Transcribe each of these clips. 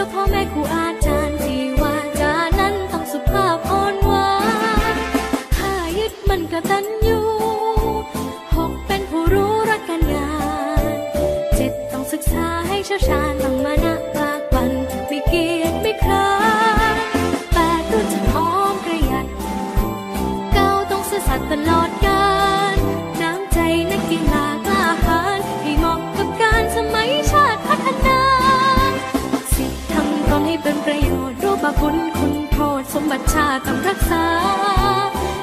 ชื่อพ่อแม่ครูอาจารย์ที่ว่าจานั้นต้องสุภาพอ่อนหวานถ้ายึดมันกระตันอยู่หกเป็นผู้รู้รักกันงานเจ็ดต้องศึกษาให้เชี่ยวชาญ โทษรูปคุณคุณโทษสมบัติชาติต้องรักษา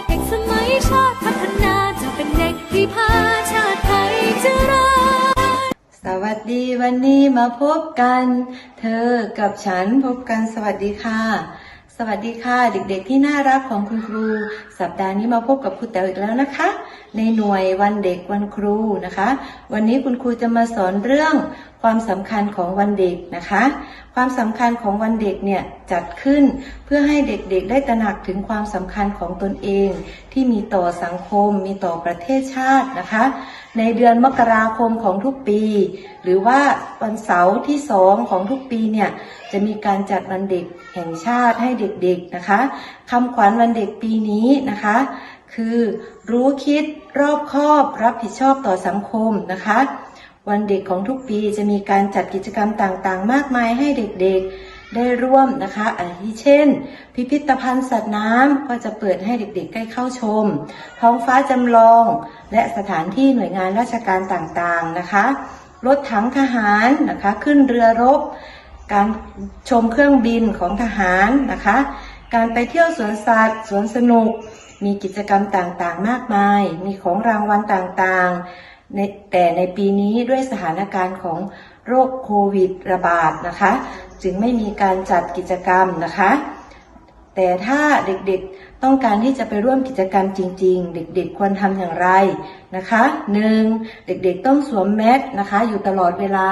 เด็กสมัยชาติพัฒนาจะเป็นเด็กที่พาชาติไทยเจริญสวัสดีวันนี้มาพบกัน เธอกับฉันพบกันสวัสดีค่ะ สวัสดีค่ะเด็กๆที่น่ารักของคุณครู สัปดาห์นี้มาพบกับครูแต๋วอีกแล้วนะคะ ในหน่วยวันเด็กวันครูนะคะ วันนี้คุณครูจะมาสอนเรื่องความสำคัญของวันเด็กนะคะ ความสำคัญของวันเด็กเนี่ยจัดขึ้นเพื่อให้เด็กๆได้ตระหนักถึงความสำคัญของตนเอง ที่มีต่อสังคม มีต่อประเทศชาตินะคะ ในเดือนมกราคมของทุกปี หรือว่าวันเสาร์ที่สองของทุกปีเนี่ยจะมีการจัดวันเด็กแห่งชาติให้เด็กๆนะคะคำขวัญวันเด็กปีนี้นะคะ คือรู้คิดรอบคอบรับผิดชอบต่อสังคมนะคะ วันเด็กของทุกปีจะมีการจัดกิจกรรมต่างๆ มากมายให้เด็กๆ ได้ร่วมนะคะอาทิเช่น พิพิธภัณฑ์สัตว์น้ำก็จะเปิดให้เด็กๆได้เข้าชม ท้องฟ้าจำลอง และสถานที่หน่วยงานราชการต่างๆนะคะรถถังทหารนะคะขึ้นเรือรบ การชมเครื่องบินของทหารนะคะ การไปเที่ยวสวนสัตว์สวนสนุก มีกิจกรรมต่างๆ มากมาย มีของรางวัลต่างๆในแต่ในปีนี้ด้วยสถานการณ์ของ โรคโควิดระบาดนะคะ จึงไม่มีการจัดกิจกรรมนะคะ แต่ถ้าเด็กๆต้องการที่จะไปร่วมกิจกรรมจริง ๆ เด็กๆควรทำอย่างไรนะคะหนึ่งเด็กๆต้องสวมแมสนะคะ อยู่ตลอดเวลา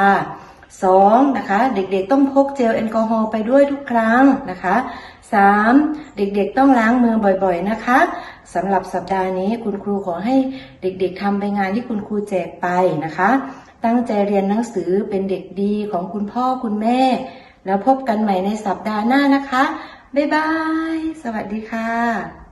สองนะคะ เด็กๆต้องพกเจลแอลกอฮอล์ไปด้วยทุกครั้งนะคะสามเด็กๆต้องล้างมือบ่อยๆนะคะสำหรับสัปดาห์นี้คุณครูขอให้เด็กๆทำไปงานที่คุณครูแจกไปนะคะ ตั้งใจเรียนหนังสือเป็นเด็กดีของคุณพ่อคุณแม่ แล้วพบกันใหม่ในสัปดาห์หน้านะคะ บ๊ายบาย สวัสดีค่ะ